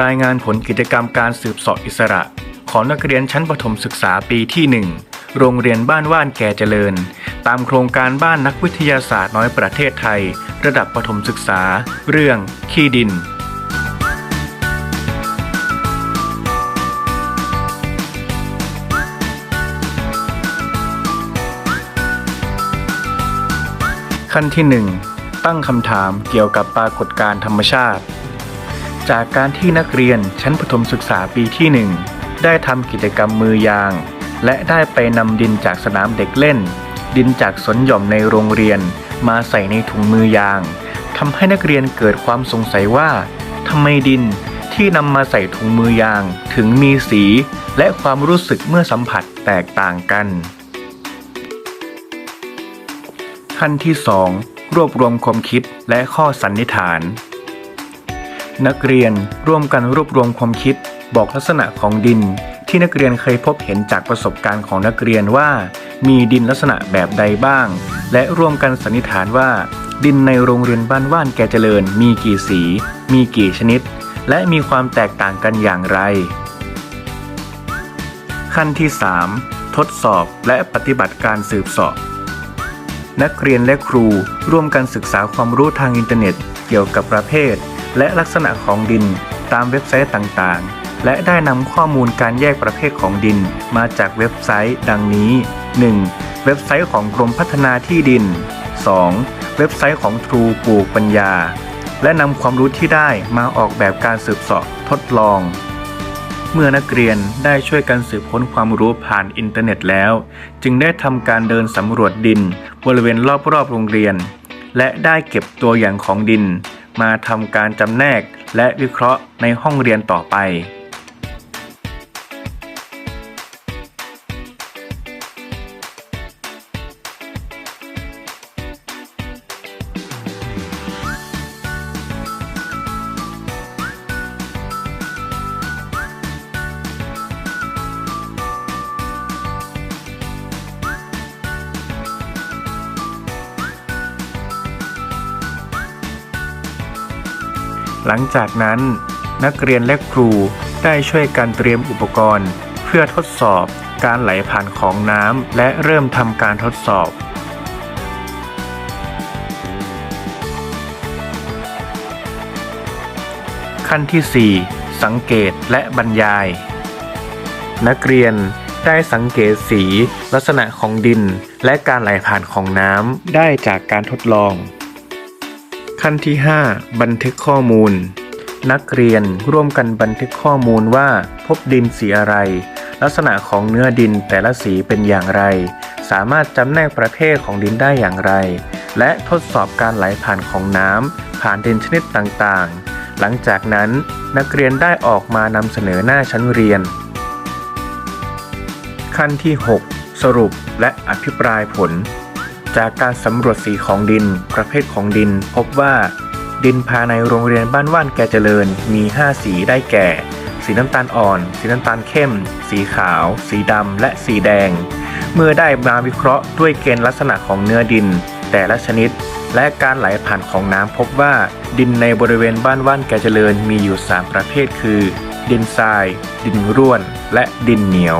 รายงานผลกิจกรรมการสืบเสอบอิสระ ของนักเรียนชั้นประถมศึกษาปีที่ 1 โรงเรียนบ้านว่านแก่เจริญ ตามโครงการบ้านนักวิทยาศาสตร์น้อยประเทศไทย ระดับประถมศึกษา เรื่อง ขี้ดินขั้นที่ 1 ตั้งคำถามเกี่ยวกับปรากฏการณ์ธรรมชาติ จากการที่นักเรียนชั้นประถมศึกษาปีที่ 1 ได้ทำกิจกรรมมือยาง และได้ไปนำดินจากสนามเด็กเล่น ดินจากสวนหย่อมในโรงเรียน มาใส่ในถุงมือยางทำให้นักเรียนเกิดความสงสัยว่าทำไมดินที่นำมาใส่ถุงมือยางถึงมีสี และความรู้สึกเมื่อสัมผัสแตกต่างกัน ขั้นที่ 2 รวบรวมความคิดและข้อสันนิษฐาน นักเรียนร่วมกันรวบรวมความคิด บอกลักษณะของดิน ที่นักเรียนเคยพบเห็นจากประสบการณ์ของนักเรียนว่า มีดินลักษณะแบบใดบ้าง และร่วมกันสันนิษฐานว่า ดินในโรงเรียนบ้านว่านแกเจริญ มีกี่สี มีกี่ชนิด และมีความแตกต่างกันอย่างไร ขั้นที่ 3 ทดสอบและปฏิบัติการสืบสอบนักเรียนและครูร่วมกันศึกษาความรู้ทางอินเทอร์เน็ต เกี่ยวกับประเภท และลักษณะของดินตามเว็บไซต์ต่างๆ และได้นำข้อมูลการแยกประเภทของดินมาจากเว็บไซต์ดังนี้ 1. เว็บไซต์ของกรมพัฒนาที่ดิน 2. เว็บไซต์ของทรูปลูกปัญญา และนำความรู้ที่ได้มาออกแบบการสืบสอบทดลองเมื่อนักเรียนได้ช่วยกันสืบค้นความรู้ผ่านอินเทอร์เน็ตแล้ว จึงได้ทำการเดินสำรวจดินบริเวณรอบๆโรงเรียน และได้เก็บตัวอย่างของดิน มาทำการจำแนกและวิเคราะห์ในห้องเรียนต่อไป หลังจากนั้น นักเรียนและครูได้ช่วยกันเตรียมอุปกรณ์ เพื่อทดสอบการไหลผ่านของน้ำและเริ่มทำการทดสอบขั้นที่ 4 สังเกตและบรรยาย นักเรียนได้สังเกตสี ลักษณะของดิน และการไหลผ่านของน้ำได้จากการทดลอง ขั้นที่ 5 บันทึกข้อมูล นักเรียนร่วมกันบันทึกข้อมูลว่าพบดินสีอะไร ลักษณะของเนื้อดินแต่ละสีเป็นอย่างไร สามารถจำแนกประเภทของดินได้อย่างไร และทดสอบการไหลผ่านของน้ำผ่านดินชนิดต่างๆ หลังจากนั้นนักเรียนได้ออกมานำเสนอหน้าชั้นเรียน ขั้นที่ 6 สรุปและอภิปรายผล จากการสำรวจสีของดิน ประเภทของดิน พบว่า ดินภายในโรงเรียนบ้านว่านแกเจริญมี 5 สีได้แก่ สีน้ำตาลอ่อน สีน้ำตาลเข้ม สีขาว สีดำและสีแดง เมื่อได้มาวิเคราะห์ด้วยเกณฑ์ลักษณะของเนื้อดิน แต่ละชนิด และการไหลผ่านของน้ำพบว่า ดินในบริเวณบ้านว่านแกเจริญมีอยู่ 3 ประเภทคือ ดินทราย ดินร่วน และดินเหนียว